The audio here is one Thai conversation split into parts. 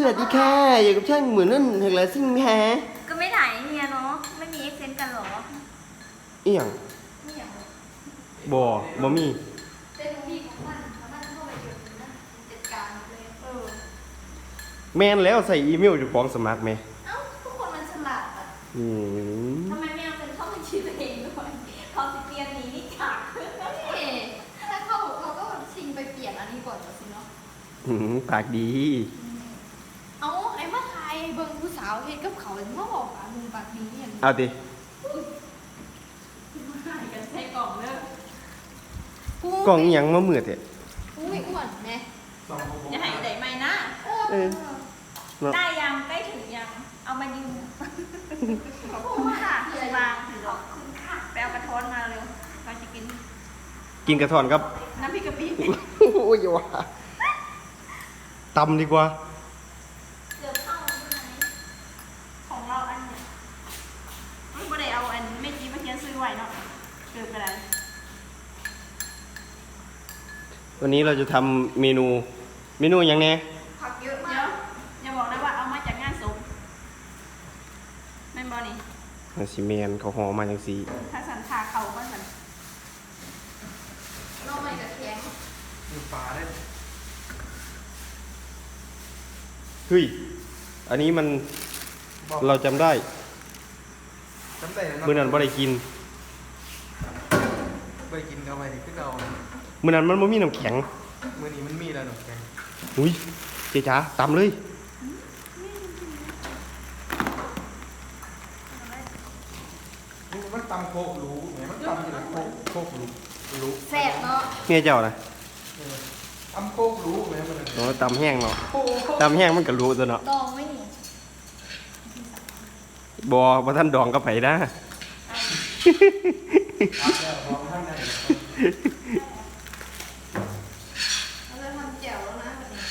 สวัสดีค่ะอยู่กับช่างเหมือนนั่นเห็นแล้วซิ่งแฮะก็ไม่ถ่ายเฮียเนาะไม่มีเอ็กเซนต์กันเหรออีหยังไม่อยากบ่บ่มีเป็นพี่ของมันแล้วมันเข้าไปอยู่ในนั้นจัดการเลยเออแมนแล้วใส่อีเมลอยู่ของสมัครไหมเอ้าทุกคนมันฉลาดอะอืมทำไมไม่เอาเป็นเข้าบัญชีตัวเองด้วยเขาสิเตียนนีนี่ขาดเอ๊ะถ้าเข้าเราก็ชิงไปเปลี่ยนอันนี้ก่อนสิเนาะ หืมปากดี เอาไอ้มาทาย เบิ่งผู้สาวเฮ็ดกับเขาเมื่อบอกปากมึงปากดีอย่างนี้เอาดิถ่ายกันใช้กล่องเลิกกล่องอีหยังมามืดเถอะอุ้ยอ้วนแน่อย่าให้ไหนไม่นะ เออเนาะได้ยังใกล้ถึงยัง เอามายืมขอบคุณค่ะคือบางถือขอบคุณค่ะไปเอากระท้อนมาเร็วเราจะกินกินกระท่อนครับน้ำพริกกะปิ โอ้ยอย่าว่าตำดีกว่า เกือบเข้าใช่ไหมของเราอันเนี้ยไม่ได้เอาอันไม่จีมาเขียน ซื้อไว้เนาะเกือบกระดาษวันนี้เราจะทำเมนูเมนูอย่างแน่ผักเยอะเดี๋มายกวอย่าบอกนะว่าเอามาจากงานศพแม่นบอนี่มันสิเมนเขาห่อมาจังสีถ้าสันขาเขาก็สันน้องใหม่กับแข็งมีปลาได้เฮ้ย อันนี้มันบอกเราจำได้ จำได้แล้วมื้อนั้นบ่ได้กินไปกินเข้าไปนี่ขึ้นเอามื้อนั้นมันบ่มีน้ำแข็งมื้อนี้มันมีแล้วหนูแกงอุ้ยเจ๊จ๋าตำเลยนี่มันตำโคกรู้แหมมันตำอยู่ในโคกโคกรู้รู้แซ่บเนาะเมียเจ้านะเออตำโคกรู้แหมมันนั่นโอ้ตำแห้งเนาะโอ้โหตำแห้งมันก็รู้ตัวเนาะดองไม่หนี บ่บ่ท่านดองก็ไผนะครับแล้วพร้อมท่านใดเราจะทำแจ่วแล้วนะแบบนี้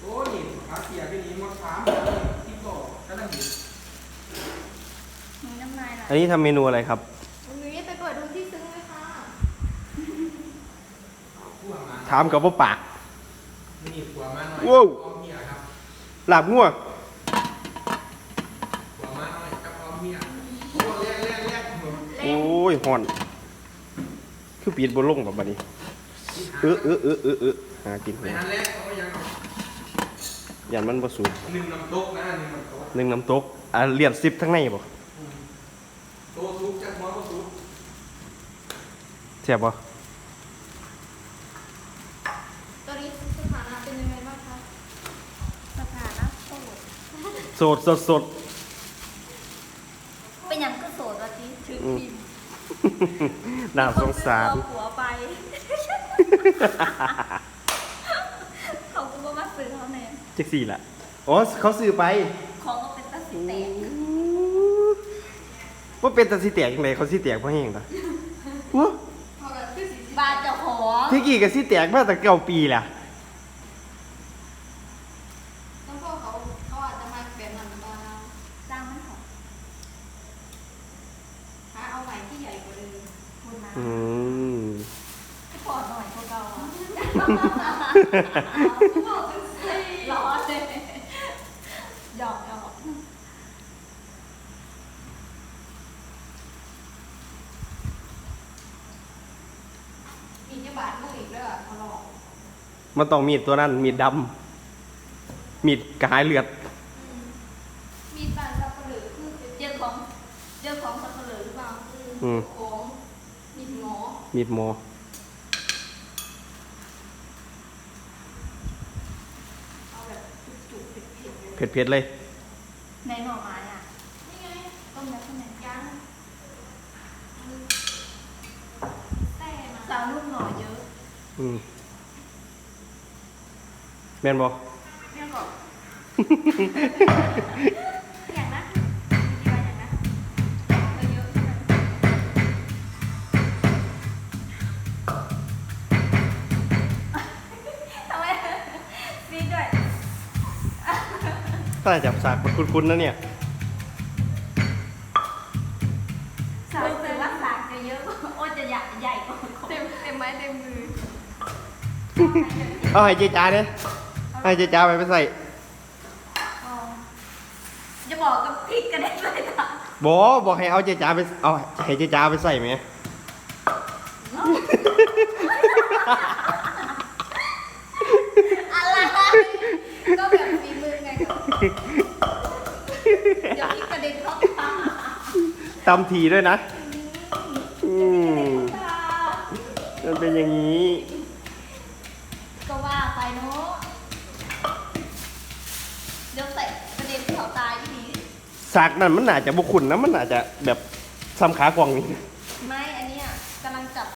โอ้นี่ขาเสียไปนี้มดถามที่บอกก็ต้องหยิบมีน้ำลายไหลอันนี้ทำเมนูอะไรครับ วันนี้ไปเปิดดูที่ซึ้งเลยค่ะขัวมาถามกับว่าปาก นี่ขัวมาหน่อยว้าวพ ร้อมเมียครับลาบงัวขัวมาหน่อยกับพร้อมเมียหมือน คือปีดบ่ลงแบบนี้ เออเออเออเออเออหากินในอันแรกเขาก็ยันมันบ่สุกหนึ่งน้ำตกนะหนึ่งน้ำตกอะเลียนซิปทั้งในบ่โตซุปจากหัวก็ซุปแซ่บบ่ตอนนี้สถานะเป็นยังไงบ้างคะสถา โสดโสดสดสดเป็นหยังก็โสดวะทีถืออืมบินน่าสงสาร คนซื้อหัวไป เขาก็บ่มาซื้อเขาแน่จักสี่ล่ะอ๋อเขาซื้อไปของก็เป็นตาสีแตกว่าเป็นตาสิแตกจังไดเขาสิแตกเพราะแห้งตาว้าพอแบบคือสีบาดเจ้าของที่กี่ก็สิแตกมาแต่เก้าปีล่ะ แล้วก็เขาเขาอาจจะมาแบบนั้นบ้างจ้างมันของหาเอาใหม่ที่ใหญ่กว่าเดิมคุณมาอืมพอดหน่อยพวกเราอะบอกจังสิร้อนเลยหยอกหยอกมีจะบาดลูกอีกแล้วเขาหลอกมันต้องมีดตัวนั้นมีดดำ มีดกระหายเลือด มีบาดสับปะเหลือคือเจอของเจอของสับเปลือหรือเปล่าอืม ของมีหมอมีดหมอ เอาแบบจุกๆเผ็ดๆเลยเผ็ดๆเลย ในหน่อไม้อะนี่ไงต้มแล้วใช่ไหมยังแต่มาสาวนุ่มหน่อเยอะ อืมแม่นบ่แม่บอก อย่างนะกี่วันอย่างนะเราเยอะใช่ไหมทำไมซีดด้วยถ้าจับสากมันคุ้นๆนะเนี่ย สาวรู้สึกว่าสากจะเยอะกว่าโอ้จะใหญ่ใหญ่กว่าคนเต็มเต็มไม้เต็มมือ เอาให้เจจาเนี่ยให้เจจาไปไปใส่ เอาจะบอกกับพริกกันได้เลยค่ะ บอกบอกให้เอาเจจาไปเอาให้เจจาไปใส่ไหมอะไรก็แบบฝีมือไงกับเดี๋ยวพี่กระเด็นเข้าตาตำทีด้วยนะ อืมมันเป็นอย่างนี้ ก็ว่าไปเนาะเดี๋ยวใส่กระเด็นเข้าตายที สากนั่นมันอาจจะบุคุณนะมันอาจจะแบบซ้ำขากวางนี้ ไม่